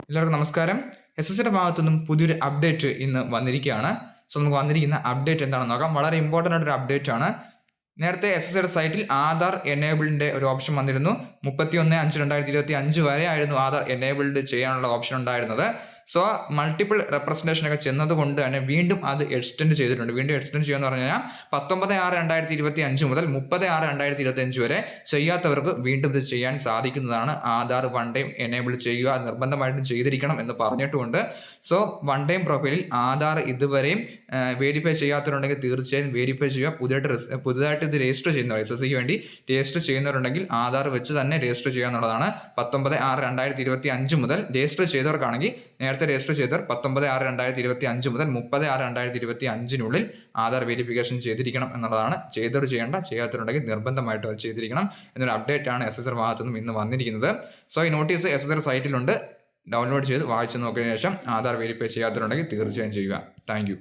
എല്ലാവർക്കും നമസ്കാരം. S S സിയുടെ ഭാഗത്തു നിന്നും പുതിയൊരു അപ്ഡേറ്റ് ഇന്ന് വന്നിരിക്കുകയാണ്. സോ നമുക്ക് വന്നിരിക്കുന്ന അപ്ഡേറ്റ് എന്താണെന്ന് നോക്കാം. വളരെ ഇമ്പോർട്ടന്റ് ആയിട്ടൊരു അപ്ഡേറ്റ് ആണ്. നേരത്തെ എസ് എസ് സൈറ്റിൽ ആധാർ എനേബിളിന്റെ ഒരു ഓപ്ഷൻ വന്നിരുന്നു. മുപ്പത്തി ഒന്ന് അഞ്ച് രണ്ടായിരത്തി ഇരുപത്തി അഞ്ച് വരെ ആയിരുന്നു ആധാർ എനേബിൾഡ് ചെയ്യാനുള്ള ഓപ്ഷൻ ഉണ്ടായിരുന്നത്. സോ മൾട്ടിപ്പിൾ റെപ്രസെന്റേഷൻ ഒക്കെ ചെന്നത് കൊണ്ട് തന്നെ വീണ്ടും അത് എക്സ്റ്റെൻഡ് ചെയ്തിട്ടുണ്ട്. വീണ്ടും എക്സ്റ്റെൻഡ് ചെയ്യുമെന്ന് പറഞ്ഞു കഴിഞ്ഞാൽ പത്തൊമ്പത് ആറ് രണ്ടായിരത്തി ഇരുപത്തി അഞ്ച് മുതൽ മുപ്പത് ആറ് രണ്ടായിരത്തി ഇരുപത്തി അഞ്ച് വരെ ചെയ്യാത്തവർക്ക് വീണ്ടും ഇത് ചെയ്യാൻ സാധിക്കുന്നതാണ് ആധാർ വൺ ടൈം എനേബിൾ ചെയ്യുക നിർബന്ധമായിട്ടും ചെയ്തിരിക്കണം എന്ന് പറഞ്ഞിട്ടുമുണ്ട് സോ വൺ ടൈം പ്രൊഫൈലിൽ ആധാർ ഇതുവരെയും വേരിഫൈ ചെയ്യാത്തവരുണ്ടെങ്കിൽ തീർച്ചയായും വേരിഫൈ ചെയ്യുക. പുതിയതായിട്ട് പുതുതായിട്ട് ഇത് രജിസ്റ്റർ ചെയ്യുന്നവർ എസ് എസ് സിക്ക് വേണ്ടി രജിസ്റ്റർ ചെയ്യുന്നവരുണ്ടെങ്കിൽ ആധാർ വെച്ച് തന്നെ രജിസ്റ്റർ ചെയ്യുക എന്നുള്ളതാണ്. പത്തൊമ്പത് ആറ് രണ്ടായിരത്തി ഇരുപത്തി അഞ്ച് മുതൽ രജിസ്റ്റർ ചെയ്തവർക്കാണെങ്കിൽ നേരത്തെ രജിസ്റ്റർ ചെയ്തവർ പത്തൊമ്പത് ആറ് രണ്ടായിരത്തി ഇരുപത്തി അഞ്ച് മുതൽ മുപ്പത് ആറ് രണ്ടായിരത്തി ഇരുപത്തി അഞ്ചിനുള്ളിൽ ആധാർ വെരിഫിക്കേഷൻ ചെയ്തിരിക്കണം എന്നുള്ളതാണ്. ചെയ്തവർ ചെയ്യേണ്ട ചെയ്യാത്തവരുണ്ടെങ്കിൽ നിർബന്ധമായിട്ട് അത് ചെയ്തിരിക്കണം എന്നൊരു അപ്ഡേറ്റ് ആണ് എസ് എസ് ആർ ഭാഗത്തു നിന്നും ഇന്ന് വന്നിരിക്കുന്നത്. സോ ഈ നോട്ടീസ് എസ് എസ് ആർ സൈറ്റിലുണ്ട് ഡൗൺലോഡ് ചെയ്ത് വായിച്ചു നോക്കിയതിനു ശേഷം ആധാർ വെരിഫൈ ചെയ്യാത്തവരുണ്ടെങ്കിൽ തീർച്ചയായും ചെയ്യുക. താങ്ക്